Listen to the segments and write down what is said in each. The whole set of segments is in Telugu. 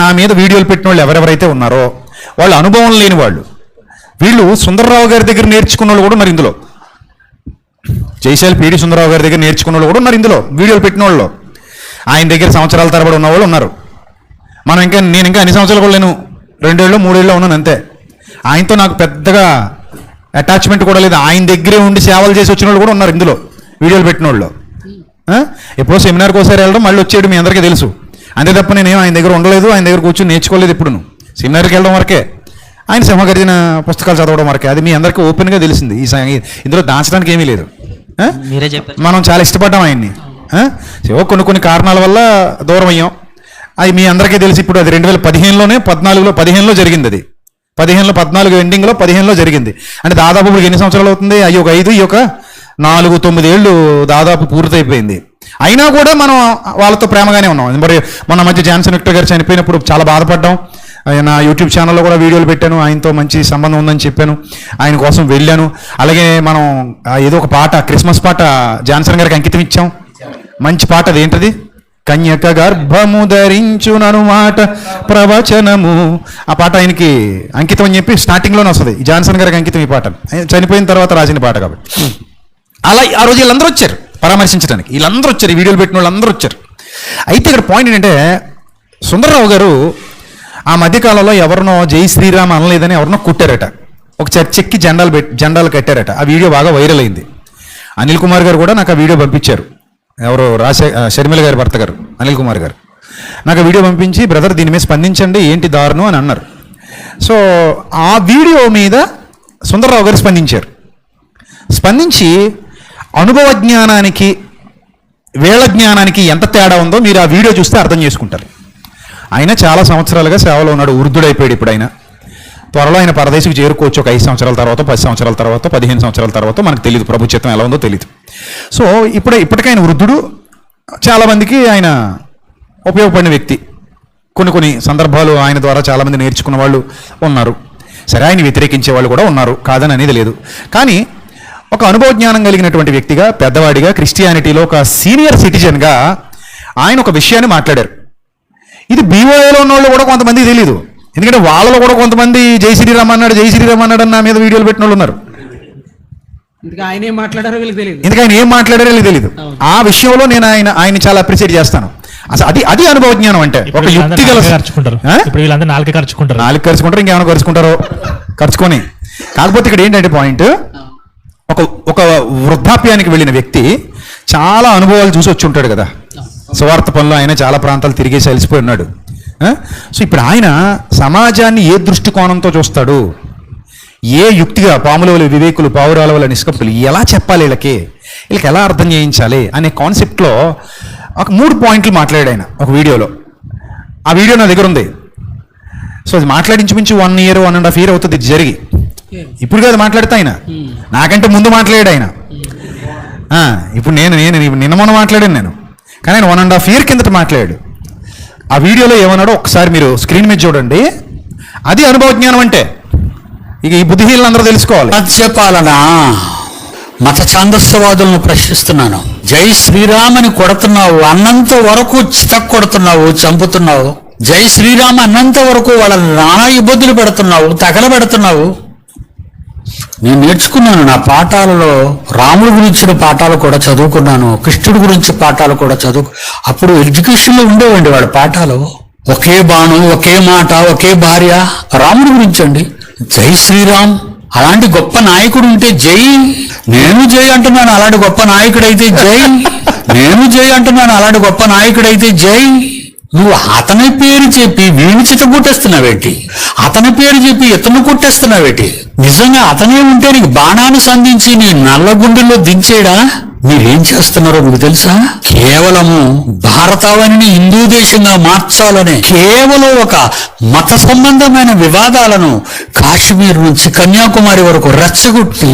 నా మీద వీడియోలు పెట్టిన వాళ్ళు ఎవరెవరైతే ఉన్నారో వాళ్ళు అనుభవం లేని వాళ్ళు వీళ్ళు సుందరరావు గారి దగ్గర నేర్చుకున్న వాళ్ళు కూడా ఉన్నారు ఇందులో. జైశాల్ పీడి సుందరరావు గారి దగ్గర నేర్చుకున్న వాళ్ళు కూడా ఉన్నారు ఇందులో వీడియోలు పెట్టిన వాళ్ళు ఆయన దగ్గర సంవత్సరాల తరబడి ఉన్న వాళ్ళు ఉన్నారు. మనం ఇంకా నేను ఇంకా అన్ని సంవత్సరాలు కూడా లేను. రెండేళ్ళు మూడేళ్ళు ఉన్నాను అంతే. ఆయనతో నాకు పెద్దగా అటాచ్మెంట్ కూడా లేదు. ఆయన దగ్గరే ఉండి సేవలు చేసి వచ్చిన వాళ్ళు కూడా ఉన్నారు ఇందులో వీడియోలు పెట్టిన వాళ్ళు. ఎప్పుడో సెమినార్కి ఒకసారి వెళ్ళడం మళ్ళీ వచ్చేయడం మీ అందరికీ తెలుసు. అంతే తప్ప నేనేం ఆయన దగ్గర ఉండలేదు ఆయన దగ్గర కూర్చొని నేర్చుకోలేదు ఇప్పుడు సెమినార్కి వెళ్ళడం వరకే. ఆయన సింహగర్జన పుస్తకాలు చదవడం వరకే. అది మీ అందరికీ ఓపెన్గా తెలిసింది ఈ ఇందులో దాచడానికి ఏమీ లేదు. మనం చాలా ఇష్టపడ్డాం ఆయన్ని? ఏవో కొన్ని కొన్ని కారణాల వల్ల దూరం అయ్యాం. అది మీ అందరికీ తెలిసి ఇప్పుడు అది రెండు వేల పదిహేనులోనే పద్నాలుగులో పదిహేనులో జరిగింది అది. పదిహేనులో పద్నాలుగు ఎండింగ్లో పదిహేనులో జరిగింది. అంటే దాదాపు ఇప్పుడు ఎన్ని సంవత్సరాలు అవుతుంది? అయ్యి ఒక ఐదు ఈ ఒక నాలుగు తొమ్మిది ఏళ్ళు దాదాపు పూర్తయిపోయింది. అయినా కూడా మనం వాళ్ళతో ప్రేమగానే ఉన్నాం. మరి మొన్న మధ్య జాన్సన్ విక్టర్ గారు చనిపోయినప్పుడు చాలా బాధపడ్డాం. ఆయన యూట్యూబ్ ఛానల్లో కూడా వీడియోలు పెట్టాను. ఆయనతో మంచి సంబంధం ఉందని చెప్పాను. ఆయన కోసం వెళ్ళాను. అలాగే మనం ఏదో ఒక పాట క్రిస్మస్ పాట జాన్సన్ గారికి అంకితం ఇచ్చాం. మంచి పాట అది ఏంటది? కన్యక గర్భము ధరించునను మాట ప్రవచనము. ఆ పాట ఆయనకి అంకితం అని చెప్పి స్టార్టింగ్లోనే వస్తుంది. జాన్సన్ గారికి అంకితం ఈ పాట. చనిపోయిన తర్వాత రాసిన పాట కాబట్టి. అలా ఆ రోజు వీళ్ళందరూ వచ్చారు పరామర్శించడానికి. వీళ్ళందరూ వచ్చారు ఈ వీడియోలు పెట్టిన వాళ్ళందరూ వచ్చారు. అయితే ఇక్కడ పాయింట్ ఏంటంటే సుందరరావు గారు ఆ మధ్యకాలంలో ఎవరినో జై శ్రీరామ్ అనలేదని ఎవరినో కుట్టారట. ఒక చర్చెక్కి జెండాలు పెట్టి జెండాలు కట్టారట. ఆ వీడియో బాగా వైరల్ అయింది. అనిల్ కుమార్ గారు కూడా నాకు ఆ వీడియో పంపించారు. ఎవరు రాశే షర్మిల గారి భర్త గారు అనిల్ కుమార్ గారు. నాకు ఆ వీడియో పంపించి బ్రదర్ దీని మీద స్పందించండి ఏంటి దారుణం అని అన్నారు. సో ఆ వీడియో మీద సుందరరావు గారు స్పందించారు. స్పందించి అనుభవ జ్ఞానానికి వేళ జ్ఞానానికి ఎంత తేడా ఉందో మీరు ఆ వీడియో చూస్తే అర్థం చేసుకుంటారు. ఆయన చాలా సంవత్సరాలుగా సేవలో ఉన్నాడు వృద్ధుడైపోయాడు ఇప్పుడు ఆయన త్వరలో ఆయన పరదేశికి చేరుకోవచ్చు ఒక ఐదు సంవత్సరాల తర్వాత పది సంవత్సరాల తర్వాత పదిహేను సంవత్సరాల తర్వాత మనకు తెలియదు ప్రభుత్వం ఎలా ఉందో తెలియదు సో ఇప్పుడే ఇప్పటికైన వృద్ధుడు చాలామందికి ఆయన ఉపయోగపడిన వ్యక్తి. కొన్ని కొన్ని సందర్భాలు ఆయన ద్వారా చాలామంది నేర్చుకున్న వాళ్ళు ఉన్నారు. సరే ఆయన వ్యతిరేకించే వాళ్ళు కూడా ఉన్నారు కాదని అనేది లేదు. కానీ ఒక అనుభవ జ్ఞానం కలిగినటువంటి వ్యక్తిగా పెద్దవాడిగా క్రిస్టియానిటీలో ఒక సీనియర్ సిటిజన్గా ఆయన ఒక విషయాన్ని మాట్లాడారు. ఇది బీఓఏలో ఉన్న వాళ్ళు కూడా కొంతమంది తెలియదు ఎందుకంటే వాళ్ళలో కూడా కొంతమంది జై శ్రీరామ్ అన్నాడు జై శ్రీరామ్ అన్నాడు అని నా మీద వీడియోలు పెట్టిన వాళ్ళు ఉన్నారు. ఇంకా ఆయన ఏం మాట్లాడారో వీళ్ళకి తెలియదు ఎందుకంటే ఆయన ఏం మాట్లాడారో వీళ్ళకి తెలియదు ఆ విషయంలో నేను ఆయన ఆయన చాలా అప్రిషియేట్ చేస్తాను. అసలు అది అది అనుభవ జ్ఞానం అంటే ఒక యుక్తి గల ఖర్చుకుంటారు? ఇప్పుడు వీళ్ళందరూ నాలుక ఖర్చుకుంటారు నాలుగు ఖర్చుకుంటారు ఇంకేమైనా ఖర్చుకుంటారో ఖర్చుకొని కాకపోతే ఇక్కడ ఏంటంటే పాయింట్ ఒక ఒక వృద్ధాప్యానికి వెళ్ళిన వ్యక్తి చాలా అనుభవాలు చూసి వచ్చి ఉంటాడు కదా. సువార్త పనులు ఆయన చాలా ప్రాంతాలు తిరిగేసి అలసిపోయి ఉన్నాడు. సో ఇప్పుడు ఆయన సమాజాన్ని ఏ దృష్టికోణంతో చూస్తాడు? ఏ యుక్తిగా పాములవల వివేకులు పావురాల వల్ల నిష్కప్తులు ఎలా చెప్పాలి వీళ్ళకి? వీళ్ళకి ఎలా అర్థం చేయించాలి అనే కాన్సెప్ట్లో ఒక మూడు పాయింట్లు మాట్లాడాడు ఆయన ఒక వీడియోలో. ఆ వీడియో నా దగ్గర ఉంది. సో అది మాట్లాడించుమించి one year one and half year అవుతుంది. జరిగి ఇప్పుడు కాదు మాట్లాడితే ఆయన. నాకంటే ముందు మాట్లాడాడు ఆయన. ఆ, ఇప్పుడు నేను నేను నిన్న మొన్న మాట్లాడాను నేను. కానీ ఆయన వన్ అండ్ హాఫ్ ఇయర్ కిందట మాట్లాడాడు. ఆ వీడియోలో ఏమన్నాడో ఒకసారి మీరు స్క్రీన్ మీద చూడండి. అది అనుభవ జ్ఞానం అంటే. ఇక ఈ బుద్ధిహీనులు అందరూ తెలుసుకోవాలి. రాజ్యపాలన మత ఛాందస్యవాదులను ప్రశ్నిస్తున్నాను. జై శ్రీరామని కొడుతున్నావు అన్నంత వరకు చితక్ కొడుతున్నావు చంపుతున్నావు. జై శ్రీరామ్ అన్నంత వరకు వాళ్ళని నానా ఇబ్బందులు పెడుతున్నావు తగలబెడుతున్నావు. నేను నేర్చుకున్నాను నా పాఠాలలో రాముడి గురించిన పాఠాలు కూడా చదువుకున్నాను కృష్ణుడి గురించి పాఠాలు కూడా చదువు అప్పుడు ఎడ్యుకేషన్లో ఉండేవండి వాడి పాఠాలు. ఒకే బాణం ఒకే మాట ఒకే భార్య రాముడి గురించి అండి జై శ్రీరామ్. అలాంటి గొప్ప నాయకుడు ఉంటే జై. నేను జై అంటున్నాను అలాంటి గొప్ప నాయకుడైతే జై. నేను జై అంటున్నాను అలాంటి గొప్ప నాయకుడైతే జై. నువ్వు అతని పేరు చెప్పి వీణి చిత అతని పేరు చెప్పి ఇతను కొట్టేస్తున్నావేటి? నిజంగా అతనే ఉంటే నీకు బాణాన్ని సంధించి నీ నల్ల గుండెల్లో దించేడా? మీరేం చేస్తున్నారో మీకు తెలుసా? కేవలము భారతావనిని హిందూ దేశంగా మార్చాలనే కేవలం ఒక మత సంబంధమైన వివాదాలను కాశ్మీర్ నుంచి కన్యాకుమారి వరకు రెచ్చగొట్టి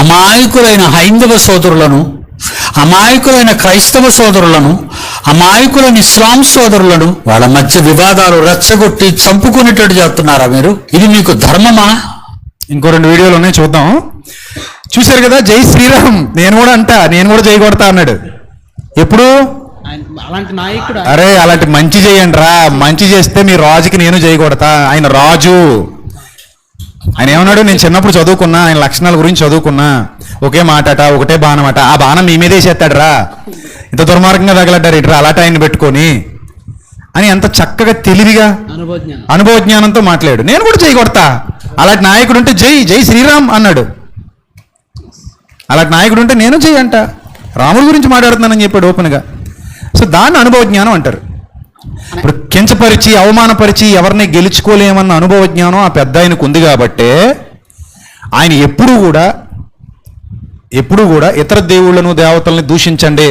అమాయకులైన హైందవ సోదరులను అమాయకులైన క్రైస్తవ సోదరులను అమాయకులైన ఇస్లాం సోదరులను వాళ్ళ మధ్య వివాదాలు రెచ్చగొట్టి చంపుకునేటట్టు చేస్తున్నారా మీరు? ఇది మీకు ధర్మమా? ఇంకో రెండు వీడియోలు ఉన్నాయి చూద్దాం. చూశారు కదా జై శ్రీరామ్. నేను కూడా అంటా నేను కూడా జై కొడతా అన్నాడు. ఎప్పుడు? అలాంటి నాయకుడు? అరే అలాంటి మంచి చేయండి రా. మంచి చేస్తే మీ రాజుకి నేను చేయకూడతా ఆయన రాజు. ఆయన ఏమన్నాడు? నేను చిన్నప్పుడు చదువుకున్నా ఆయన లక్షణాల గురించి చదువుకున్నా. ఒకే మాటట ఒకటే బాణమట. ఆ బాణం మీ మీదే వేసేస్తాడు రా. ఇంత దుర్మార్గంగా తగలడ్డారు ఇట్రా అలాంటి ఆయన పెట్టుకొని అని ఎంత చక్కగా తెలివిగా అనుభవ జ్ఞానంతో మాట్లాడు నేను కూడా చేయకూడతా అలాంటి నాయకుడు ఉంటే జై జై శ్రీరామ్ అన్నాడు. అలాంటి నాయకుడు ఉంటే నేను జై అంట. రాముడి గురించి మాట్లాడుతున్నానని చెప్పాడు ఓపెన్గా. సో దాన్ని అనుభవ జ్ఞానం అంటారు. ఇప్పుడు కించపరిచి అవమానపరిచి ఎవరిని గెలుచుకోలేమన్న అనుభవ జ్ఞానం ఆ పెద్ద ఆయనకు ఉంది కాబట్టే ఆయన ఎప్పుడూ కూడా ఎప్పుడూ కూడా ఇతర దేవుళ్ళను దేవతల్ని దూషించండి.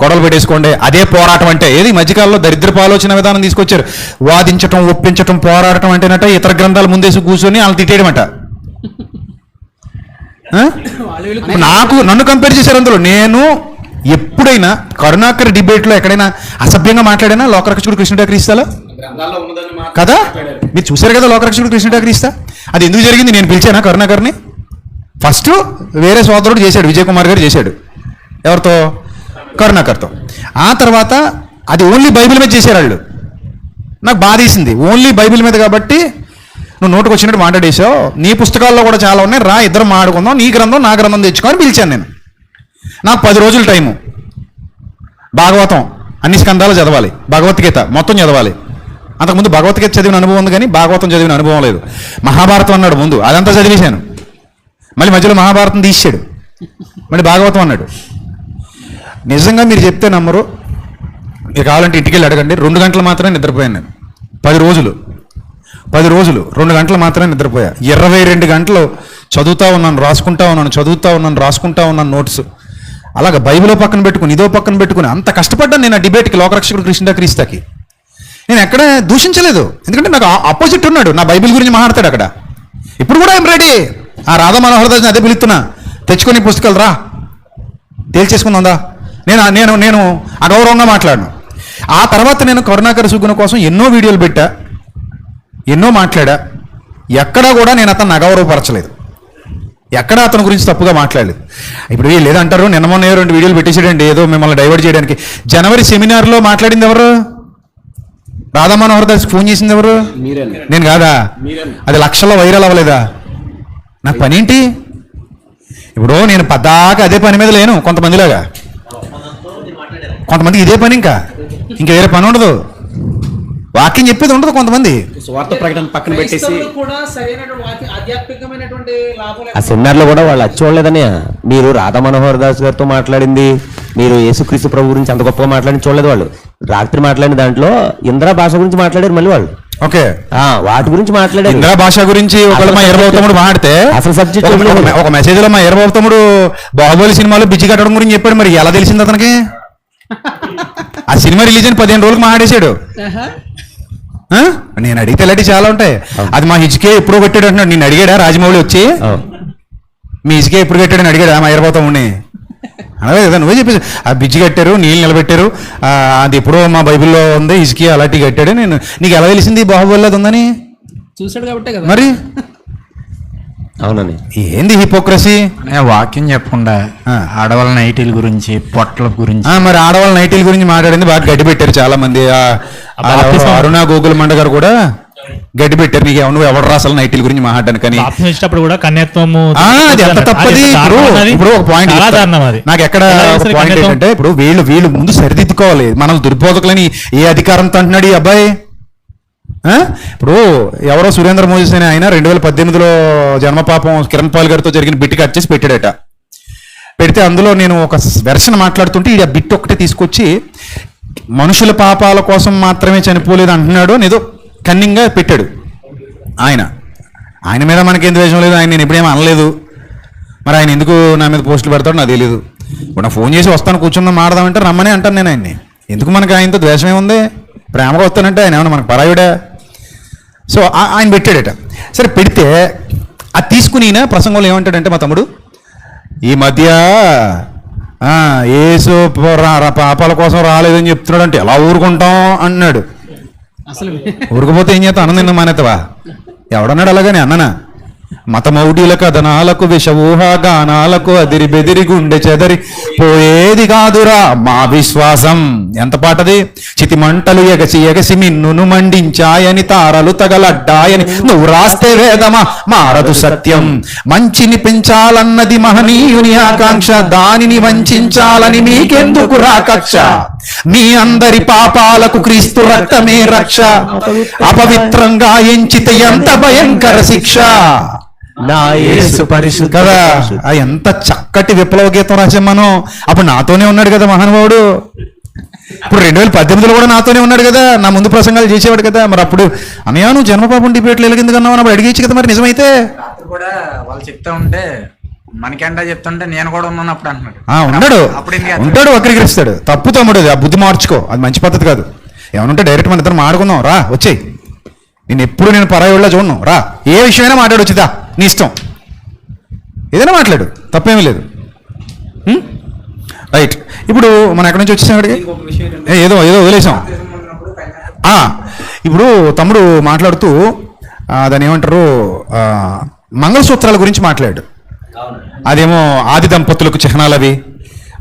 గొడవలు పెట్టేసుకోండి. అదే పోరాటం అంటే ఏది? ఈ మధ్యకాలంలో దరిద్రపు ఆలోచన విధానం తీసుకొచ్చారు. వాదించటం ఒప్పించటం పోరాడటం అంటేనట ఇతర గ్రంథాలు ముందేసి కూర్చొని వాళ్ళని తిట్టేయడం అంట ఆ? వాళ్ళు ఇప్పుడు నాకు నన్ను కంపేర్ చేశారు అందులో. నేను ఎప్పుడైనా కరుణాకర్ డిబేట్లో ఎక్కడైనా అసభ్యంగా మాట్లాడినా? లోకరక్షకుడు కృష్ణుడా క్రీస్తాలో కదా? మీరు చూశారు కదా లోకరక్షకుడు కృష్ణుడా క్రీస్తా అది ఎందుకు జరిగింది? నేను పిలిచానా కరుణాకర్ని? ఫస్ట్ వేరే సోదరుడు చేశాడు విజయ్ కుమార్ గారు చేశాడు. ఎవరితో? కరుణాకర్తో. ఆ తర్వాత అది ఓన్లీ బైబిల్ మీద చేశారు వాళ్ళు. నాకు బాధేసింది ఓన్లీ బైబిల్ మీద కాబట్టి నువ్వు నోటుకు వచ్చినట్టు మాట్లాడేసావు నీ పుస్తకాల్లో కూడా చాలా ఉన్నాయి. రా ఇద్దరం మాడుకుందాం నీ గ్రంథం నా గ్రంథం తెచ్చుకొని పిలిచాను నేను. నాకు పది రోజుల టైము. భాగవతం అన్ని స్కంధాలు చదవాలి. భగవద్గీత మొత్తం చదవాలి. అంతకుముందు భగవద్గీత చదివిన అనుభవం ఉంది కానీ భాగవతం చదివిన అనుభవం లేదు. మహాభారతం అన్నాడు ముందు. అదంతా చదివేశాను. మళ్ళీ మధ్యలో మహాభారతం తీసాడు మళ్ళీ భాగవతం అన్నాడు. నిజంగా మీరు చెప్తే నమ్మరు. మీరు కావాలంటే ఇంటికి వెళ్ళి అడగండి. రెండు గంటలు మాత్రమే నిద్రపోయాను నేను. పది రోజులు. పది రోజులు. రెండు గంటలు మాత్రమే నిద్రపోయా. ఇరవై రెండు గంటలు చదువుతా ఉన్నాను రాసుకుంటా ఉన్నాను చదువుతా ఉన్నాను రాసుకుంటా ఉన్నాను నోట్స్. అలాగ బైబిలో పక్కన పెట్టుకుని ఇదో పక్కన పెట్టుకుని అంత కష్టపడ్డాను నేను ఆ డిబేట్కి లోకరక్షకుడు కృష్ణ క్రీస్తాకి. నేను ఎక్కడ దూషించలేదు. ఎందుకంటే నాకు ఆపోజిట్ ఉన్నాడు. నా బైబిల్ గురించి మాట్లాడతాడు అక్కడ. ఇప్పుడు కూడా ఏం రెడీ ఆ రాధా మనోహర్ అదే పిలుస్తున్నా. తెచ్చుకొని పుస్తకాలు రా. తేల్చేసుకుందా నేను నేను నేను అగౌరవంగా మాట్లాడను. ఆ తర్వాత నేను కరుణాకర సుగుణ కోసం ఎన్నో వీడియోలు పెట్టా ఎన్నో మాట్లాడా. ఎక్కడా కూడా నేను అతన్ని అగౌరవపరచలేదు. ఎక్కడా అతని గురించి తప్పుగా మాట్లాడలేదు. ఇప్పుడు వీళ్ళు ఏదంటారు? నిన్న మొన్న రెండు వీడియోలు పెట్టేసాడండి ఏదో మిమ్మల్ని డైవర్ట్ చేయడానికి. జనవరి సెమినార్లో మాట్లాడింది ఎవరు? రాధా మనోహర్ దాస్ ఫోన్ చేసింది ఎవరు? నేను కాదా? అది లక్షల్లో వైరల్ అవ్వలేదా? నాకు పని ఏంటి ఇప్పుడు నేను పద్దాక అదే పని మీద లేను కొంతమందిలాగా. కొంతమందికి ఇదే పని ఇంకా. ఇంకా వేరే పని ఉండదు. వాక్యం చెప్పేది ఉండదు కొంతమంది. స్వార్థ ప్రకటన పక్కన పెట్టేసి ఆ సెమినార్లో కూడా వాళ్ళు వచ్చి చూడలేదని మీరు రాధా మనోహర్ దాస్ గారితో మాట్లాడింది మీరు యేసుక్రీస్తు ప్రభు గురించి అంత గొప్పగా మాట్లాడి చూడలేదు వాళ్ళు. రాత్రి మాట్లాడిన దాంట్లో ఇంద్రా భాష గురించి మాట్లాడారు మళ్ళీ వాళ్ళు. ఓకే. ఆ వాటి గురించి మాట్లాడారు. ఇందిరా భాష గురించి మా తమ్ముడు మాడితే అసలు subject ఒక- మెసేజ్లో మా ఇరవై తమ్ముడు బాహుబలి సినిమాలో బిజ్జి కట్టడం గురించి చెప్పాడు మరి ఎలా తెలిసింది అతనికి? ఆ సినిమా రిలీజ్ అని పదిహేను రోజులకు మాట్లాడేశాడు. ఆ? నేను అడిగితే ఇలాంటివి చాలా ఉంటాయి. అది మా హిజ్కే ఎప్పుడో కట్టాడు అంటున్నాడు. నేను అడిగాడా? రాజమౌళి వచ్చి. మీ ఇసుకే ఎప్పుడు కట్టాడని అడిగాడా? మా ఇరవతమ్ముడిని అలాగే కదా నువ్వే చెప్పేసి. ఆ బిజ్జి కట్టారు నీళ్ళు నిలబెట్టారు. ఆ, అది ఎప్పుడో మా బైబిల్లో ఉంది ఇసుకే అలాంటివి కట్టాడు. నేను నీకు ఎలా తెలిసింది బాహుబలి అది ఉందని? చూశాడు కాబట్టే కదా. మరి? అవునండి. ఏంది హిపోక్రసీ? అనే వాక్యం చెప్పకుండా ఆ. ఆడవాళ్ళ నైటీల గురించి పొట్ల గురించి. ఆ, మరి ఆడవాళ్ళ నైటీల గురించి మాట్లాడింది బాగా గడ్డి పెట్టారు చాలా మంది అరుణ గోగుల మండ గారు కూడా గడ్డి పెట్టారు. నీకు ఎవరు ఎవరు రా అసలు నైటీల గురించి మాట్లాడాను కానీ. కూడా కన్యాత్వము ఆ, అది ఎంత తప్పది. ఇప్పుడు. ఇప్పుడు ఒక పాయింట్ చాలా చెప్తా. దారుణం అది. నాకు ఎక్కడ పాయింట్ కన్యాత్వం? ఏంటంటే ఇప్పుడు వీళ్ళు వీళ్ళు ముందు సరిదిద్దుకోవాలి. మనల్ని దుర్బోధకులని ఏ అధికారంతో అంటున్నాడు ఈ అబ్బాయి? ఇప్పుడు ఎవరో సురేంద్ర మోదీస్ అనే ఆయన రెండు వేల పద్దెనిమిదిలో జన్మపాపం కిరణ్ పాల్ గారితో జరిగిన బిట్ కట్ చేసి పెట్టాడట. పెడితే అందులో నేను ఒక వెర్షన్ మాట్లాడుతుంటే ఈ బిట్ ఒకటి తీసుకొచ్చి మనుషుల పాపాల కోసం మాత్రమే చనిపోలేదు అంటున్నాడు నేదో ఏదో కన్నింగ్గా పెట్టాడు ఆయన. ఆయన మీద మనకేం ద్వేషం లేదు ఆయన నేను ఇప్పుడేం అనలేదు. మరి ఆయన ఎందుకు నా మీద పోస్టులు పెడతాడు నాకు తెలియదు ఇప్పుడు నా ఫోన్ చేసి వస్తాను కూర్చుందాం మాడదామంటే రమ్మని అంటాను నేను ఆయన్ని. ఎందుకు మనకి ఆయనతో ద్వేషమే ఉంది ప్రేమగా వస్తానంటే ఆయన ఏమన్నా మనకు పరాయుడా? సో ఆయన పెట్టాడట. సరే పెడితే అది తీసుకుని ఈయన ప్రసంగంలో ఏమంటాడంటే మా తమ్ముడు? ఈ మధ్య రా- పాపాల కోసం రాలేదని చెప్తున్నాడు అంటే ఎలా ఊరుకుంటాం అన్నాడు. అసలు ఊరుకుపోతే ఏం చేస్తావు అన్నం తిన్న మానేతావా ఎవడన్నాడు అలాగని అన్ననా? మతమౌఢ్యుల కథనాలకు విషవూహాగానాలకు అదిరి బెదిరి గుండె చెదరి పోయేది కాదురా మా విశ్వాసం. ఎంత పాటది? చితిమంటలు ఎగసి ఎగసి మిన్నును మండించాయని తారలు తగలడ్డాయని. నువ్వు రాస్తే వేదమా? మారదు సత్యం. మంచిని పెంచాలన్నది మహనీయుని ఆకాంక్ష దానిని వంచాలని మీకెందుకు రాకక్ష మీ అందరి పాపాలకు క్రీస్తు రక్తమే రక్ష. అపవిత్రంగా ఎంచితే ఎంత భయంకర శిక్ష. నా యేసు పరిశుద్ధ కదా ఆ ఎంత చక్కటి విప్లవ గీతం రాసాం మనం. అప్పుడు నాతోనే ఉన్నాడు కదా మహానుభావుడు. ఇప్పుడు రెండు వేల పద్దెనిమిదిలో కూడా నాతోనే ఉన్నాడు కదా. నా ముందు ప్రసంగాలు చేసేవాడు కదా. మరి అప్పుడు అన్నయ్య నువ్వు జన్మపాపం డిబేట్లు అన్నావు అప్పుడు అడిగేచ్చు కదా మరి నిజమైతే? కూడా వాళ్ళు చెప్తా ఉంటే మనకెండా చెప్తుంటే నేను కూడా ఉన్నాను అప్పుడు అంటున్నాడు ఆ ఉన్నాడు. ఉంటాడు వక్రీకరిస్తాడు. తప్పు తమ్ముడు అది. ఆ బుద్ధి మార్చుకో. అది మంచి పద్ధతి కాదు. ఏమనుంటే డైరెక్ట్ మన ఇద్దరు మాడుకుందాం రా వచ్చేయి. నేను ఎప్పుడు నేను పరాయిళ్ళ చూడను. రా. ఏ విషయమైనా మాట్లాడొచ్చుదా నీ ఇష్టం. ఏదైనా మాట్లాడు. తప్పేమీ లేదు. హ్మ్? రైట్ ఇప్పుడు మనం ఎక్కడి నుంచి వచ్చేసాం అక్కడికి ఏ, ఏదో ఏదో వదిలేసాం. ఆ, ఇప్పుడు తమ్ముడు మాట్లాడుతూ ఆ, దాన్ని ఏమంటారు మంగళసూత్రాల గురించి మాట్లాడు అదేమో ఆది దంపతులకు చిహ్నాలు అవి.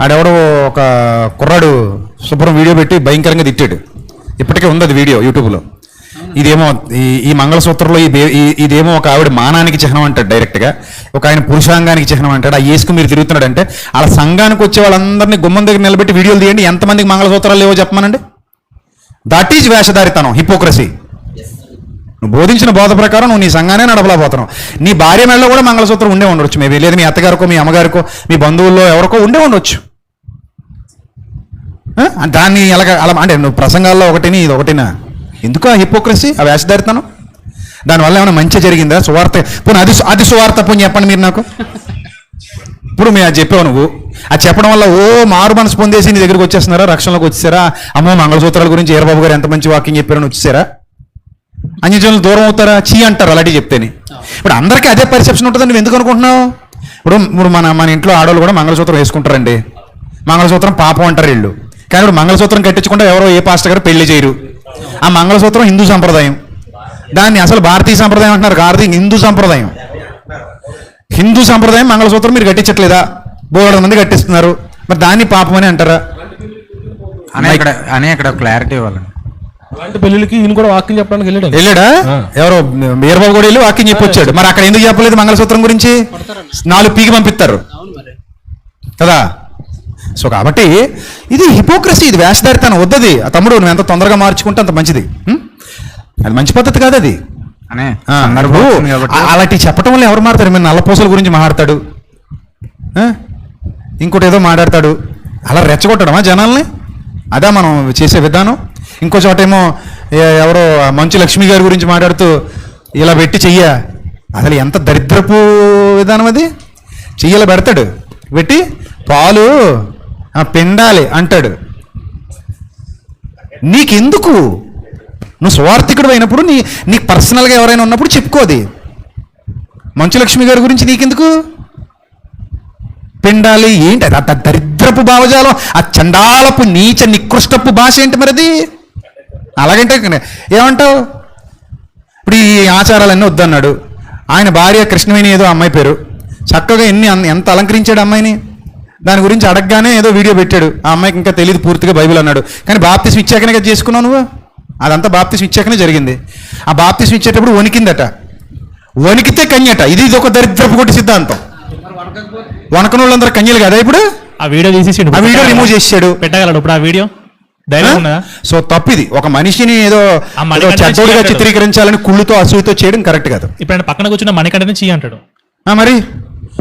ఆడెవడో ఒక కుర్రాడు శుభ్రం వీడియో పెట్టి భయంకరంగా తిట్టాడు. ఇప్పటికే ఉంది అది వీడియో యూట్యూబ్లో. ఇదేమో ఈ ఈ మంగళసూత్రంలో ఈ దే- ఈ- ఇదేమో ఒక ఆవిడ మానానికి చిహ్నం అంటాడు డైరెక్ట్గా. ఒక ఆయన పురుషాంగానికి చిహ్నం అంటాడు. ఆ ఏసుకు మీరు తిరుగుతున్నాడంటే అలా సంఘానికి వచ్చే వాళ్ళందరినీ గుమ్మం దగ్గర నిలబెట్టి వీడియోలు తీయండి. ఎంతమందికి మంగళసూత్రాలు లేవో చెప్పమనండి? దట్ ఈజ్ వేషధారితనం హిపోక్రసీ నువ్వు బోధించిన బోధ ప్రకారం నువ్వు నీ సంఘానే నడపలేకపోతున్నావు. నీ భార్య మెడలో కూడా మంగళసూత్రం ఉండే ఉండొచ్చు. మేబీ లేదు మీ అత్తగారికో మీ అమ్మగారికో మీ బంధువుల్లో ఎవరికో ఉండే ఉండొచ్చు. దాన్ని ఎలాగ అలా అంటే నువ్వు ప్రసంగాల్లో ఒకటిని ఇది ఒకటినా? ఎందుకు ఆ హిపోక్రసీ ఆ వేషధారితనం? దానివల్ల ఏమైనా మంచి జరిగిందా? సువార్త పోనీ అది అది సువార్త పోనీ చెప్పండి మీరు నాకు. ఇప్పుడు మేము అది చెప్పావు నువ్వు. అది చెప్పడం వల్ల ఓ మారు మనసు పొందేసి నీ దగ్గరికి వచ్చేస్తున్నారా? రక్షణలోకి వచ్చేసారా? అమ్మో మంగళసూత్రాల గురించి ఏరబాబు గారు ఎంత మంచి వాక్యం చెప్పారని వచ్చేసారా? అన్యజనులు దూరం అవుతారా? చీ అంటారు అలాంటివి చెప్తేనే. ఇప్పుడు అందరికీ అదే పర్సెప్షన్ ఉంటుందని నువ్వు ఎందుకు అనుకుంటున్నావు? ఇప్పుడు ఇప్పుడు మన మన ఇంట్లో ఆడవాళ్ళు కూడా మంగళసూత్రం వేసుకుంటారండి. మంగళసూత్రం పాపం అంటారు వీళ్ళు. కానీ ఇప్పుడు మంగళసూత్రం కట్టించుకుంటే ఎవరో ఏ పాస్టర్ గారు పెళ్ళి చేయరు. ఆ మంగళసూత్రం హిందూ సంప్రదాయం. దాన్ని అసలు భారతీయ సంప్రదాయం అంటున్నారు. కాదు హిందూ సంప్రదాయం. హిందూ సంప్రదాయం మంగళసూత్రం మీరు కట్టించట్లేదా? బోలెడు మంది కట్టిస్తున్నారు. మరి దాన్ని పాపం అని అంటారా? అని ఇక్కడ అని ఇక్కడ క్లారిటీ ఇవ్వాలండి. అలాంటి పెళ్ళికి ఈయన కూడా వాక్యం చెప్పడానికి వెళ్ళాడు వెళ్ళాడా? ఎవరో వీరబాబు కూడా వెళ్ళి వాక్యం చెప్పొచ్చాడు. మరి అక్కడ ఎందుకు చెప్పలేదు మంగళసూత్రం గురించి? నాలుగు పీకి పంపిస్తారు. అవును మరి. కదా? సో కాబట్టి ఇది హిపోక్రసీ ఇది వేషధారితనం. వద్దది. ఆ తమ్ముడు నువ్వు ఎంత తొందరగా మార్చుకుంటే అంత మంచిది. హ్మ్? అది మంచి పద్ధతి కాదు అది. అనే అలాంటి చెప్పడం వల్ల ఎవరు మాడతారు? మీరు నల్లపూసల గురించి మాట్లాడతాడు? ఇంకోటి ఏదో మాట్లాడతాడు. అలా రెచ్చగొట్టడమా జనాల్ని? అదా మనం చేసే విధానం. ఇంకో చోట ఏమో ఎవరో మంచు లక్ష్మి గారి గురించి మాట్లాడుతూ ఇలా పెట్టి చెయ్య. అసలు ఎంత దరిద్రపు విధానం అది? చెయ్యలా పెడతాడు. పెట్టి పాలు పిండాలి అంటాడు. నీకెందుకు? నువ్వు స్వార్థికుడు అయినప్పుడు నీ నీకు పర్సనల్గా ఎవరైనా ఉన్నప్పుడు చెప్పుకోది మంచులక్ష్మి గారి గురించి నీకెందుకు? పిండాలి ఏంటి అది? దరిద్ర దరిద్రపు భావజాలం ఆ చండాలపు నీచ నికృష్టపు భాష ఏంటి మరి అది అలాగంటే ఏమంటావు? ఇప్పుడు ఈ ఆచారాలన్నీ వద్దన్నాడు. ఆయన భార్య కృష్ణవేణి ఏదో అమ్మాయి పేరు. చక్కగా ఎన్ని ఎంత అలంకరించాడు అమ్మాయిని? దాని గురించి అడగగానే ఏదో వీడియో పెట్టాడు. ఆ అమ్మాయికి ఇంకా తెలియదు పూర్తిగా బైబిల్ అన్నాడు. కానీ బాప్తిసం ఇచ్చాకనే కదా చేసుకున్నావు నువ్వు? అదంతా బాప్తిసం ఇచ్చాకనే జరిగింది. ఆ బాప్తిసం ఇచ్చేటప్పుడు వణికిందట. వణికితే కన్యట. ఇది ఇది ఒక దరిద్రపు కొట్టి సిద్ధాంతం. మరి కన్యలు కదా ఇప్పుడు? ఆ వీడియో తీసేసి ఆ వీడియో రిమూవ్ చేసాడు పెట్టగలడు ఇప్పుడు ఆ వీడియో? సో తప్పిది. ఒక మనిషిని ఏదో చెడ్డోడిగా. చిత్రీకరించాలని కుళ్ళుతో అసూయతో చేయడం కరెక్ట్ కాదు. ఇప్పుడు ఆయన పక్కన కూర్చున్న మణికంటనే చెయ్యి అంటాడు ఆ, మరి?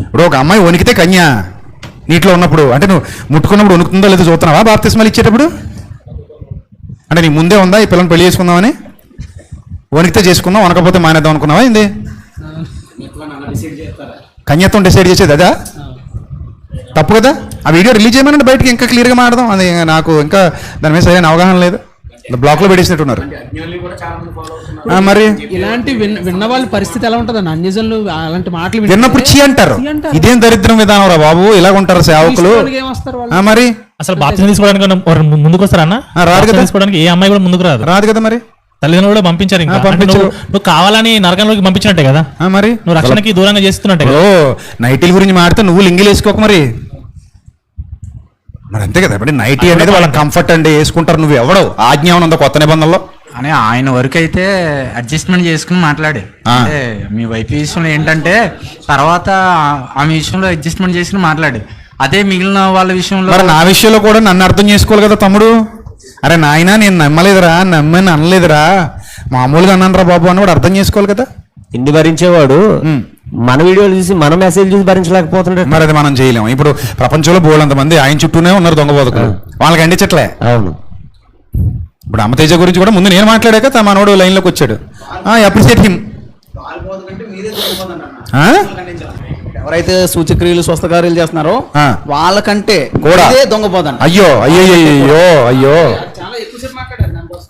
ఇప్పుడు ఒక అమ్మాయి వణికితే కన్య. నీటిలో ఉన్నప్పుడు అంటే నువ్వు ముట్టుకున్నప్పుడు వణుకుతుందో లేదో చూస్తున్నావా బాప్తిస్మాలు ఇచ్చేటప్పుడు? అంటే నీ ముందే ఉందా? ఈ పిల్లని పెళ్ళి చేసుకుందామని? వణికితే చేసుకుందాం వనకపోతే మానేద్దాం అనుకున్నావా ఏంది? కన్యత్వం డిసైడ్ చేసేది అదా? తప్పు కదా? ఆ వీడియో రిలీజ్ చేయమనండి బయటకి ఇంకా క్లియర్గా మాడదాం అది నాకు ఇంకా దాని మీద సరైన అవగాహన లేదు. బ్లాక్లో పెట్టేసినట్టున్నారు అజ్ఞానులు కూడా చాలా మంది ఫాలో అవుతున్నారు ఆ, మరి? ఇలాంటి విన్న విన్న వాళ్ళ పరిస్థితి ఎలా ఉంటుందండి? అన్యజనులు అలాంటి మాటలు వింటే విన్నప్పుడు చీ అంటారు. చీ అంటారు. ఇదేం దరిద్రం విధానం రా బాబు? ఇలాగ ఉంటారు సేవకులు. తీసుకోవడానికి ఏమొస్తారు వాళ్ళు? ఆ, మరి? అసలు బాప్తిజం తీసుకోవడానికి ముందుకు వస్తారా అన్న? ఆ, రారు కదా. బాప్తిజం తీసుకోవడానికి ఏ అమ్మాయి కూడా ముందుకు రాదు. రాదు కదా మరి? తల్లిదండ్రులు కూడా పంపించారు ఇంకా. పంపించారు. నువ్వు నువ్వు కావాలని నరకంలోకి పంపించినట్టే కదా? ఆ, మరి. నువ్వు రక్షణకి దూరంగా చేస్తున్నట్టే ఓ కదా నైటీల గురించి మాడితే నువ్వు లింగిలు వేసుకోక మరి. మరి అంతే కదా ఇప్పుడు నైటీ అనేది వాళ్ళ కంఫర్ట్ అండి వేసుకుంటారు నువ్వు ఎవడవు? ఆజ్ఞ ఉందా కొత్త నిబంధనలో? అని ఆయన వరకు అయితే అడ్జస్ట్మెంట్ చేసుకుని మాట్లాడే. అంటే మీ వైఫ్ విషయంలో ఏంటంటే తర్వాత ఆమె విషయంలో అడ్జస్ట్మెంట్ చేసుకుని మాట్లాడు. అదే మిగిలిన వాళ్ళ విషయంలో మరి నా విషయంలో కూడా నన్ను అర్థం చేసుకోవాలి కదా తమ్ముడు? అరే నాయనా నేను నమ్మలేదురా నమ్మని అనలేదురా. మామూలుగా అన్నాను బాబు అని కూడా అర్థం చేసుకోవాలి కదా. ఇన్ని భరించేవాడు. మన వీడియోలు చూసి మన మెసేజ్ చూసి భరించలేకపోతున్నాడు. మరి అది మనం చేయలేము. ఇప్పుడు ప్రపంచంలో బోలంత మంది ఆయన చుట్టూనే ఉన్నారు దొంగ బోధకులు. వాళ్ళకి అందించట్లే అవును. ఇప్పుడు అమ్మతేజ గురించి కూడా ముందు నేను మాట్లాడాక తమ మనోడు లైన్లోకి వచ్చాడు. అప్రిషియేట్ హిమ్ ఎవరైతే సూచక్రియలు స్వస్థకార్యాలు చేస్తున్నారో. వాళ్ళకంటే కూడా. ఇదే దొంగపోదండి అయ్యో అయ్యో. అయ్యో అయ్యో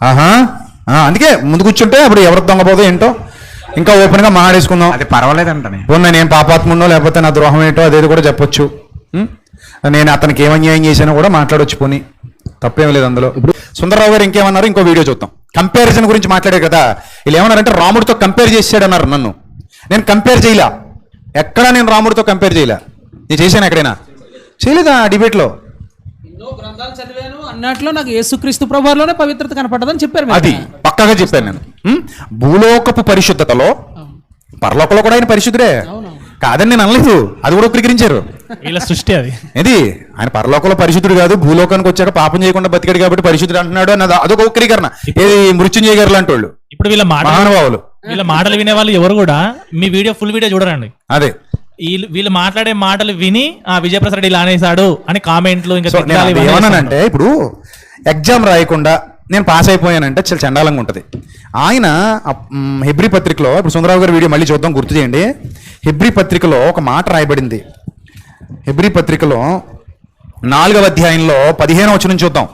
ఆహా. ఆ, అందుకే ముందు కూర్చుంటే అప్పుడు ఎవరు దొంగపోదో ఏంటో ఇంకా ఓపెన్గా మాట్లాడేసుకుందాం. అది పర్వాలేదంటనే. పోనీ నేను పాపాత్ముండో లేకపోతే నా ద్రోహం ఏంటో అదేది కూడా చెప్పొచ్చు? నేను అతనికి ఏం అన్యాయం చేశానో కూడా మాట్లాడొచ్చు పోనీ. తప్పేం లేదు అందులో. ఇప్పుడు సుందరరావు గారు ఇంకేమన్నారు? ఇంకో వీడియో చూద్దాం. కంపారిజన్ గురించి మాట్లాడారు కదా. వీళ్ళు ఏమన్నారంటే రాముడితో కంపేర్ చేసాడు అన్నారు నన్ను. నేను కంపేర్ చేయలే. ఎక్కడా నేను రాముడితో కంపేర్ చేయలే. నేను చేశాను ఎక్కడైనా? చేయలేదా డిబేట్లో ఎన్నో గ్రంథాలు చదివాను. అన్నట్లో నాకు యేసుక్రీస్తు ప్రభువారిలోనే పవిత్రత కనపడదని చెప్పారు. అది పక్కాగా చెప్పాను నేను? భూలోకపు పరిశుద్ధతలో పరలోకంలో కూడా ఆయన పరిశుద్ధుడే. కాదని నేను అనలేదు. అది కూడా వక్రీకరించారు వీళ్ళ సృష్టి అది. ఇది ఆయన పరలోకంలో పరిశుద్ధుడు కాదు భూలోకానికి వచ్చాక పాపం చేయకుండా బతికాడు కాబట్టి పరిశుద్ధుడు అంటున్నాడు అన్నది అదొక వక్రీకరణ ఏది? మృత్యుంజయ గారు లాంటి వాళ్ళు. ఇప్పుడు వీళ్ళ మాట మహానుభావులు. వీళ్ళ మాటలు వినే వాళ్ళు ఎవరు కూడా మీ వీడియో ఫుల్ వీడియో చూడరండి. అదే. వీళ్ళు వీళ్ళు మాట్లాడే మాటలు విని ఆ విజయప్రసాద్ ఇలా అనేసాడు అని కామెంట్లు ఇంకా సో నేను తిట్టాలి అది ఇవన్నీ ఏమన్నానంటే ఇప్పుడు ఎగ్జామ్ రాయకుండా నేను పాస్ అయిపోయానంటే చాలా చండాలంగా ఉంటుంది. ఆయన అప్- మ్, హెబ్రి పత్రికలో ఇప్పుడు సుందరరావు గారి వీడియో మళ్ళీ చూద్దాం గుర్తు చేయండి. హెబ్రి పత్రికలో ఒక మాట రాయబడింది. హెబ్రి పత్రికలో నాలుగవ అధ్యాయంలో పదిహేను వచ్చిన చూద్దాం.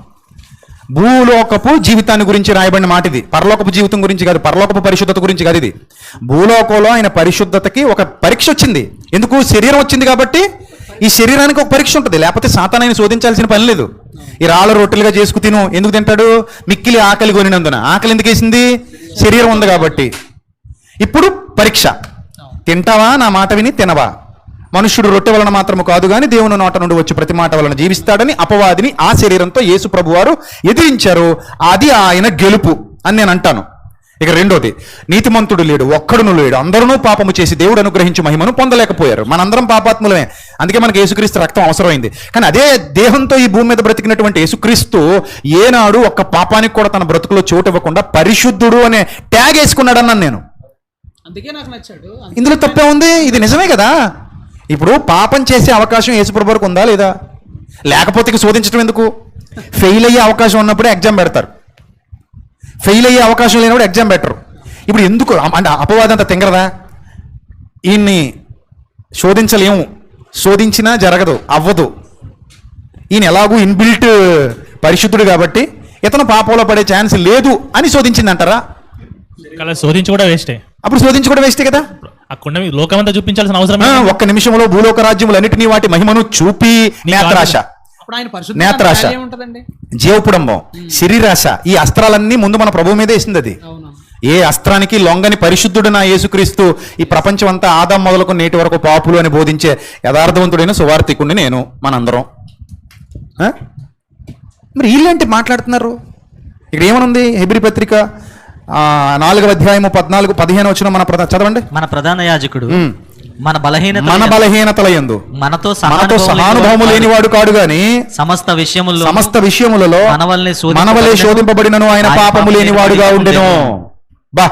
భూలోకపు జీవితాన్ని గురించి రాయబడిన మాట ఇది పరలోకపు జీవితం గురించి కాదు పరలోకపు పరిశుద్ధత గురించి కాదు ఇది. భూలోకంలో ఆయన పరిశుద్ధతకి ఒక పరీక్ష వచ్చింది. ఎందుకు? శరీరం వచ్చింది కాబట్టి ఈ శరీరానికి ఒక పరీక్ష ఉంటుంది. లేకపోతే సాతాన్ ఆయన శోధించాల్సిన పని లేదు. ఈ రాళ్ళ రొట్టెలుగా చేసుకు తిను. ఎందుకు తింటాడు? మిక్కిలి ఆకలి కొనినందున. ఆకలి ఎందుకు వేసింది? శరీరం ఉంది కాబట్టి. ఇప్పుడు పరీక్ష. తింటావా? నా మాట విని తినవా? మనుష్యుడు రొట్టె వలన మాత్రము కాదు కానీ దేవుని నోట నుండి వచ్చి ప్రతి మాట వలన జీవిస్తాడని అపవాదిని ఆ శరీరంతో యేసు ప్రభు వారు ఎదిరించారు. అది ఆయన గెలుపు అని నేను అంటాను. ఇక రెండోది నీతిమంతుడు లేడు ఒక్కడును లేడు. అందరూ పాపము చేసి దేవుడు అనుగ్రహించి మహిమను పొందలేకపోయారు. మనందరం పాపాత్ములమే. అందుకే మనకి యేసుక్రీస్తు రక్తం అవసరమైంది. కానీ అదే దేహంతో ఈ భూమి మీద బ్రతికినటువంటి యేసుక్రీస్తు ఏనాడు ఒక్క పాపానికి కూడా తన బ్రతుకులో చోటు ఇవ్వకుండా పరిశుద్ధుడు అనే ట్యాగ్ వేసుకున్నాడన్నాను నేను. అందుకే నాకు నచ్చాడు. ఇందులో తప్పే ఉంది? ఇది నిజమే కదా? ఇప్పుడు పాపం చేసే అవకాశం యేసుప్రభు వరకు ఉందా లేదా? లేకపోతే ఇక శోధించడం ఎందుకు? ఫెయిల్ అయ్యే అవకాశం ఉన్నప్పుడే ఎగ్జామ్ పెడతారు. ఫెయిల్ అయ్యే అవకాశం లేనప్పుడు ఎగ్జామ్ పెట్టరు. ఇప్పుడు ఎందుకు? అంటే అపవాదం అంత తింగరదా? ఈయన్ని శోధించలేము. శోధించినా జరగదు అవ్వదు. ఈయన ఎలాగూ ఇన్బిల్ట్ పరిశుద్ధుడు కాబట్టి ఇతను పాపంలో పడే ఛాన్స్ లేదు అని శోధించింది అంటారా అలా శోధించి కూడా వేస్టే. అప్పుడు శోధించుకోవడం వేస్తే కదా? ఆ కుండ మీద లోకమంతా చూపించాల్సిన అవసరం? ఒక్క నిమిషంలో భూలోక రాజ్యములన్నిటినీ వాటి మహిమను చూపి నేత్రాశ. అప్పుడు ఆయన పరిశుద్ధ నేత్రాశ. ఉంటదండి జీవపుడంబం శరీరాశ ఈ అస్త్రాలన్నీ ముందు మన ప్రభు మీదే ఇస్తుంది అది అవును ఏ అస్త్రానికి లొంగని పరిశుద్ధుడు నా యేసుక్రీస్తు ఈ ప్రపంచం అంతా ఆదాం మొదలుకు నేటి వరకు పాపులు అని బోధించే యథార్థవంతుడైన సువార్థికుణ్ణి నేను మనందరం? మరి వీళ్ళేంటి మాట్లాడుతున్నారు? ఇక్కడ ఏమనుంది? హెబ్రి పత్రిక నాలుగవ అధ్యాయము పద్నాలుగు పదిహేను వచ్చిన మన ప్రధా చదవండి. మన ప్రధాన యాజకుడు. మన బలహీనత మన బలహీనతల ఎందు. మనతో మనతో సహానుభవం సహానుభావము లేనివాడు కాడు గాని సమస్త విషయముల్లో సమస్త విషయములలో మనవల్ని మనవలే శోధింపబడినను. ఆయన పాపము లేనివాడుగా ఉండెను. బా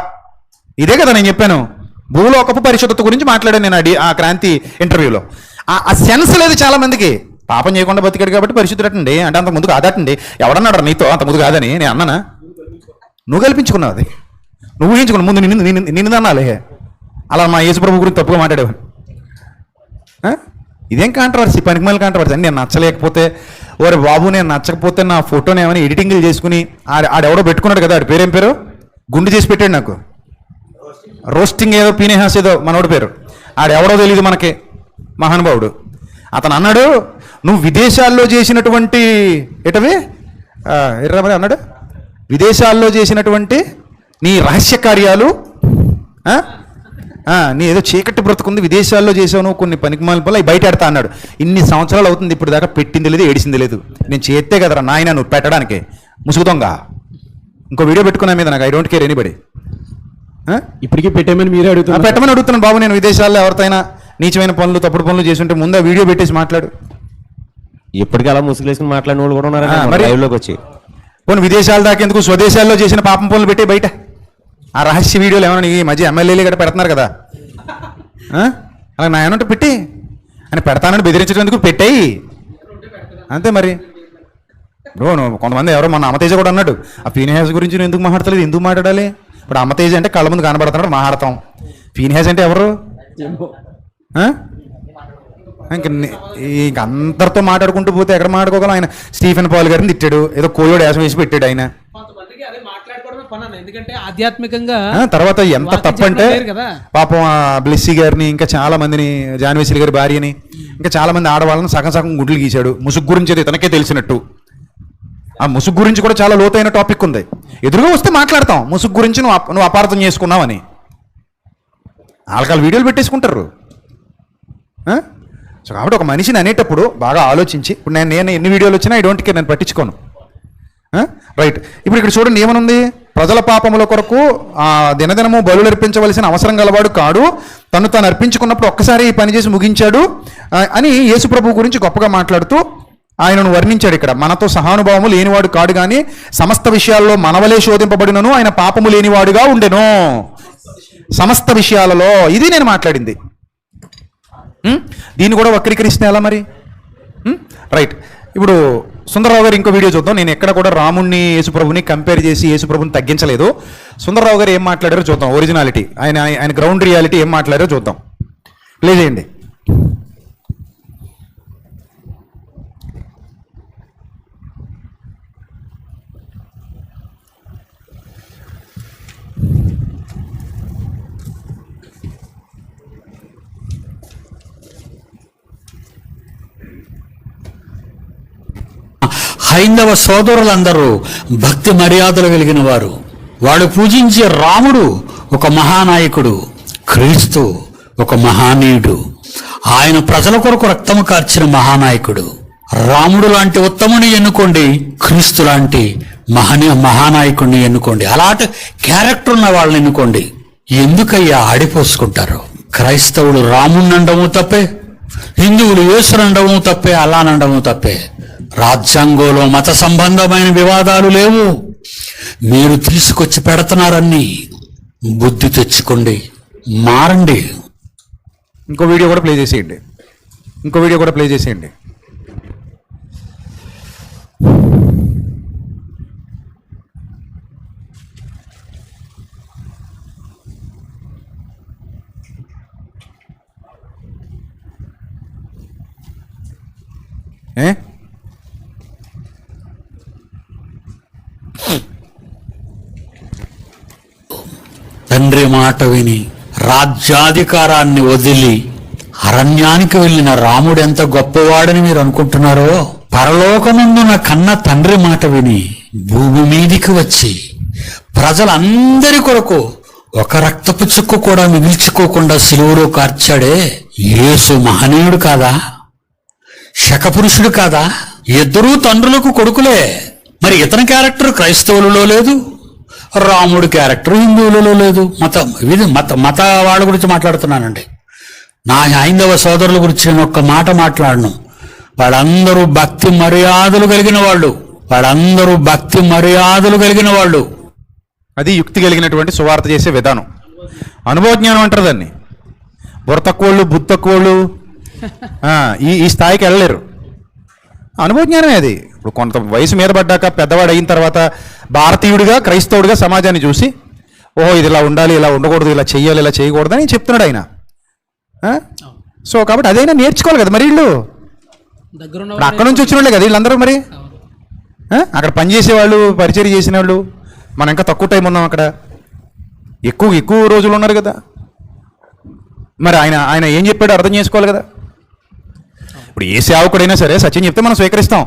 ఇదే కదా నేను చెప్పాను. భూలోకపు పరిశుద్ధత గురించి మాట్లాడాను నేను ఆ క్రాంతి ఇంటర్వ్యూలో. ఆ- సెన్స్ లేదు చాలా మందికి. పాపం చేయకుండా బతికాడు కాబట్టి పరిశుద్ధుడటండి. అంటే అంత ముందు కాదటండి. ఎవడన్నాడు నీతో? అంత ముందు కాదని నేను అన్నానా? నువ్వు కల్పించుకున్నావు అది. నువ్వు ఊహించుకున్నావు. ముందు నిన్ను నిన్ను నిన్నదన్నాలే అలా మా యేసుప్రభు గురించి తప్పుగా మాట్లాడేవాడు. ఇదేం కాంట్రవర్సీ పనికిమాల కాంట్రవర్సీ అని నేను నచ్చలేకపోతే ఓరే బాబు నేను నచ్చకపోతే నా ఫోటోని ఏమైనా ఎడిటింగ్లు చేసుకుని ఆడ ఆడెవడో పెట్టుకున్నాడు కదా ఆడి పేరేం పేరు? గుండు చేసి పెట్టాడు నాకు. రోస్టింగ్ ఏదో పీనేహాస్ ఏదో మనోడు పేరు. ఆడెవడో తెలియదు మనకి. మహానుభావుడు. అతను అన్నాడు నువ్వు విదేశాల్లో చేసినటువంటి ఎటవి ఎర్రమని అన్నాడు? విదేశాల్లో చేసినటువంటి నీ రహస్య కార్యాలు నీ ఏదో చీకటి బ్రతుకుంది విదేశాల్లో చేసావు కొన్ని పనికి పనులు బయట ఆడతా అన్నాడు. ఇన్ని సంవత్సరాలు అవుతుంది ఇప్పుడు దాకా పెట్టింది లేదు ఏడిసింది లేదు. నేను చేస్తే కదరా నాయన నువ్వు పెట్టడానికి. ముసుగుదొంగ ఇంకో వీడియో పెట్టుకున్నా మీద నాకు ఐ డోంట్ కేర్ ఎనీబడి ఇప్పటికీ పెట్టేమని మీరే అడుగుతున్నారు. పెట్టమని అడుగుతున్నాను బాబు నేను విదేశాల్లో ఎవరితోనైనా నీచమైన పనులు తప్పుడు పనులు చేస్తుంటే ముందే వీడియో పెట్టేసి మాట్లాడు. ఇప్పటికీ అలా ముసుగులేసుకుని మాట్లాడిన వాళ్ళు కూడా ఉన్నారు మరి? లైవ్లోకి వచ్చి. పోనీ విదేశాల దాకేందుకు స్వదేశాల్లో చేసిన పాపం పనులు పెట్టే బయట. ఆ రహస్య వీడియోలు ఏమైనా ఈ మధ్య ఎమ్మెల్యేలు గట్రా పెడుతున్నారు కదా. అలా నా ఏమంటే పెట్టి. అని పెడతానని బెదిరించడానికి పెట్టాయి. అంతే మరి. నువ్వు కొంతమంది ఎవరో మన అమతేజ కూడా అన్నాడు. ఆ ఫీనిహాస్ గురించి నువ్వు ఎందుకు మాట్లాడలేదు ఎందుకు మాట్లాడాలి? ఇప్పుడు అమతేజ అంటే కళ్ళ ముందు కనబడుతున్నాడు మాట్లాడతాం. ఫీనిహాస్ అంటే ఎవరు? ఇంక ఇంక అందరితో మాట్లాడుకుంటూ పోతే ఎక్కడ మాట్లాడుకోగలం? ఆయన స్టీఫెన్ పాల్ గారిని తిట్టాడు. ఏదో కోయోడు వేసం వేసి పెట్టాడు ఆయన. ఎందుకంటే ఆధ్యాత్మికంగా ఆ, తర్వాత ఎంత తప్పంటే. పాపం ఆ బ్లెస్సీ గారిని ఇంకా చాలా మందిని జాన్వేశ్వరి గారి భార్యని ఇంకా చాలా మంది ఆడవాళ్ళని సగం సగం గుడ్లు గీశాడు. ముసుగు గురించి అది ఇతనికే తెలిసినట్టు. ఆ ముసుగు గురించి కూడా చాలా లోతైన టాపిక్ ఉంది. ఎదురుగా వస్తే మాట్లాడతాం. ముసుగు గురించి నువ్వు నువ్వు అపార్థం చేసుకున్నావని. వాళ్ళకాలు వీడియోలు పెట్టేసుకుంటారు? సో కాబట్టి ఒక మనిషిని అనేటప్పుడు బాగా ఆలోచించి ఇప్పుడు నేను నేను ఎన్ని వీడియోలు వచ్చినా ఐ డోంట్ కేర్ నేను పట్టించుకోను. రైట్ ఇప్పుడు ఇక్కడ చూడండి ఏమనుంది? ప్రజల పాపముల కొరకు ఆ దినదినము బలులు అర్పించవలసిన అవసరం గలవాడు కాడు. తను తాను అర్పించుకున్నప్పుడు ఒక్కసారి ఈ పని చేసి ముగించాడు. అని యేసుప్రభు గురించి గొప్పగా మాట్లాడుతూ ఆయనను వర్ణించాడు ఇక్కడ. మనతో సహానుభావము లేనివాడు కాడు కానీ సమస్త విషయాల్లో మనవలే శోధింపబడినను ఆయన పాపము లేనివాడుగా ఉండెను. సమస్త విషయాలలో ఇది నేను మాట్లాడింది. దీన్ని కూడా వక్రీకరిస్తే ఎలా మరి? రైట్. ఇప్పుడు సుందరరావు గారు ఇంకో వీడియో చూద్దాం. నేను ఎక్కడ కూడా రాముణ్ణి యేసుప్రభుని కంపేర్ చేసి యేసుప్రభుని తగ్గించలేదు. సుందరరావు గారు ఏం మాట్లాడారో చూద్దాం. ఒరిజినాలిటీ. ఆయన ఆయన గ్రౌండ్ రియాలిటీ ఏం మాట్లాడారో చూద్దాం. ప్లే చేయండి. హైందవ సోదరులందరూ భక్తి మర్యాదలు కలిగిన వారు వాడు పూజించే రాముడు ఒక మహానాయకుడు క్రీస్తు ఒక మహానీయుడు. ఆయన ప్రజల కొరకు రక్తము కార్చిన మహానాయకుడు. రాముడు లాంటి ఉత్తముని ఎన్నుకోండి క్రీస్తు లాంటి మహనీయ మహానాయకుడిని ఎన్నుకోండి. అలాంటి క్యారెక్టర్ ఉన్న వాళ్ళని ఎన్నుకోండి. ఎందుకయ్యా ఆడిపోసుకుంటారు? క్రైస్తవులు రాముణ్ణండము తప్పే హిందువులు యేసునండము తప్పే అలానండము తప్పే. రాజ్యాంగంలో మత సంబంధమైన వివాదాలు లేవు. మీరు తీసుకొచ్చి పెడుతున్నారని బుద్ధి తెచ్చుకోండి మారండి. ఇంకో వీడియో కూడా ప్లే చేసేయండి. ఇంకో వీడియో కూడా ప్లే చేసేయండి. ఏ? తండ్రి మాట విని రాజ్యాధికారాన్ని వదిలి అరణ్యానికి వెళ్ళిన రాముడు ఎంత గొప్పవాడని మీరు అనుకుంటున్నారో పరలోకముందున కన్న తండ్రి మాట విని భూమి మీదికి వచ్చి ప్రజలందరి కొరకు ఒక రక్తపు చుక్కు కూడా మిగిల్చుకోకుండా సిలువలో కార్చాడే యేసు మహనీయుడు కాదా? శకపురుషుడు కాదా? ఇద్దరూ తండ్రులకు కొడుకులే. మరి ఇతని క్యారెక్టర్ క్రైస్తవులలో లేదు? రాముడి క్యారెక్టర్ హిందువులలో లేదు. మతం ఇది మత మత వాళ్ళ గురించి మాట్లాడుతున్నానండి. నా హైందవ సోదరుల గురించి నేను ఒక్క మాట మాట్లాడను. వాళ్ళందరూ భక్తి మర్యాదలు కలిగిన వాళ్ళు. వాళ్ళందరూ భక్తి మర్యాదలు కలిగిన వాళ్ళు. అది యుక్తి కలిగినటువంటి సువార్త చేసే విధానం. అనుభవజ్ఞానం అంటారు దాన్ని. బుర్ర తక్కువళ్ళు బుద్ధి తక్కువళ్ళు ఈ ఈ స్థాయికి వెళ్ళలేరు. అనుభవజ్ఞానమే అది. ఇప్పుడు కొంత వయసు మీద పడ్డాక పెద్దవాడు అయిన తర్వాత భారతీయుడిగా క్రైస్తవుడిగా సమాజాన్ని చూసి ఓహో ఇది ఇలా ఉండాలి ఇలా ఉండకూడదు ఇలా చెయ్యాలి ఇలా చేయకూడదు అని చెప్తున్నాడు ఆయన? సో కాబట్టి అదైనా నేర్చుకోవాలి కదా మరి వీళ్ళు? అక్కడ నుంచి వచ్చిన వాళ్ళే కదా వీళ్ళందరూ మరి? అక్కడ పనిచేసే వాళ్ళు పరిచయం చేసిన వాళ్ళు మనం ఇంకా తక్కువ టైం ఉన్నాం అక్కడ. ఎక్కువ ఎక్కువ రోజులు ఉన్నారు కదా. మరి ఆయన ఆయన ఏం చెప్పాడో అర్థం చేసుకోవాలి కదా. ఇప్పుడు ఏ సేవకుడైనా సరే సత్యం చెప్తే మనం స్వీకరిస్తాం.